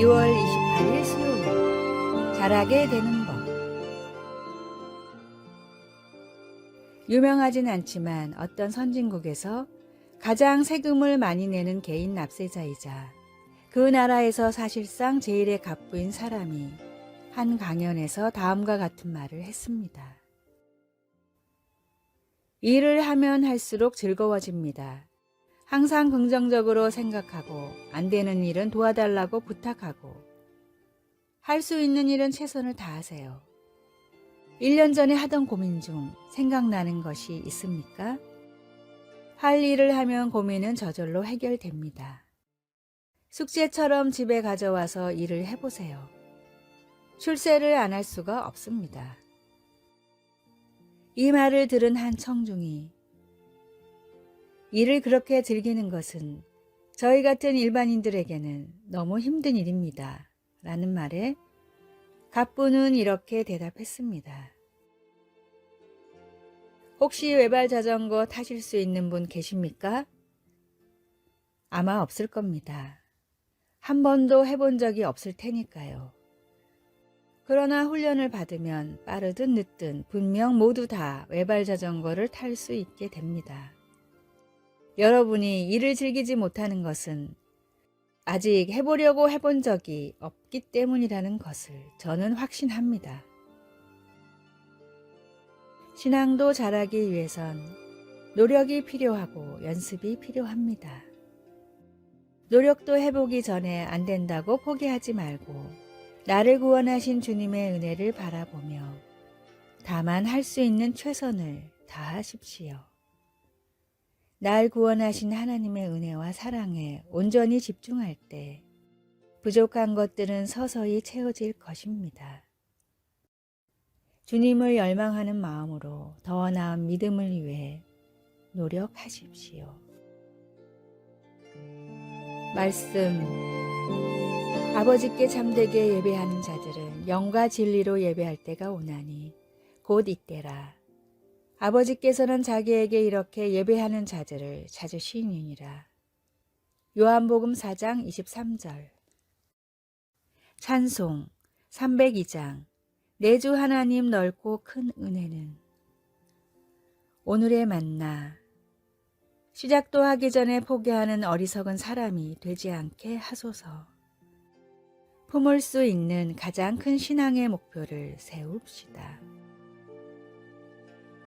2월 28일 수요일 자라게 되는 법 유명하진 않지만 어떤 선진국에서 가장 세금을 많이 내는 개인 납세자이자 그 나라에서 사실상 제일의 갑부인 사람이 한 강연에서 다음과 같은 말을 했습니다. 일을 하면 할수록 즐거워집니다. 항상 긍정적으로 생각하고 안 되는 일은 도와달라고 부탁하고 할 수 있는 일은 최선을 다하세요. 1년 전에 하던 고민 중 생각나는 것이 있습니까? 할 일을 하면 고민은 저절로 해결됩니다. 숙제처럼 집에 가져와서 일을 해보세요. 출세를 안 할 수가 없습니다. 이 말을 들은 한 청중이 일을 그렇게 즐기는 것은 저희 같은 일반인들에게는 너무 힘든 일입니다. 라는 말에 갑부는 이렇게 대답했습니다. 혹시 외발 자전거 타실 수 있는 분 계십니까? 아마 없을 겁니다. 한 번도 해본 적이 없을 테니까요. 그러나 훈련을 받으면 빠르든 늦든 분명 모두 다 외발 자전거를 탈 수 있게 됩니다. 여러분이 일을 즐기지 못하는 것은 아직 해보려고 해본 적이 없기 때문이라는 것을 저는 확신합니다. 신앙도 잘하기 위해선 노력이 필요하고 연습이 필요합니다. 노력도 해보기 전에 안 된다고 포기하지 말고 나를 구원하신 주님의 은혜를 바라보며 다만 할 수 있는 최선을 다하십시오. 날 구원하신 하나님의 은혜와 사랑에 온전히 집중할 때 부족한 것들은 서서히 채워질 것입니다. 주님을 열망하는 마음으로 더 나은 믿음을 위해 노력하십시오. 말씀 아버지께 참되게 예배하는 자들은 영과 진리로 예배할 때가 오나니 곧 이때라. 아버지께서는 자기에게 이렇게 예배하는 자들을 찾으시니라. 요한복음 4장 23절 찬송 302장 내주 하나님 넓고 큰 은혜는 오늘의 만나 시작도 하기 전에 포기하는 어리석은 사람이 되지 않게 하소서. 품을 수 있는 가장 큰 신앙의 목표를 세웁시다.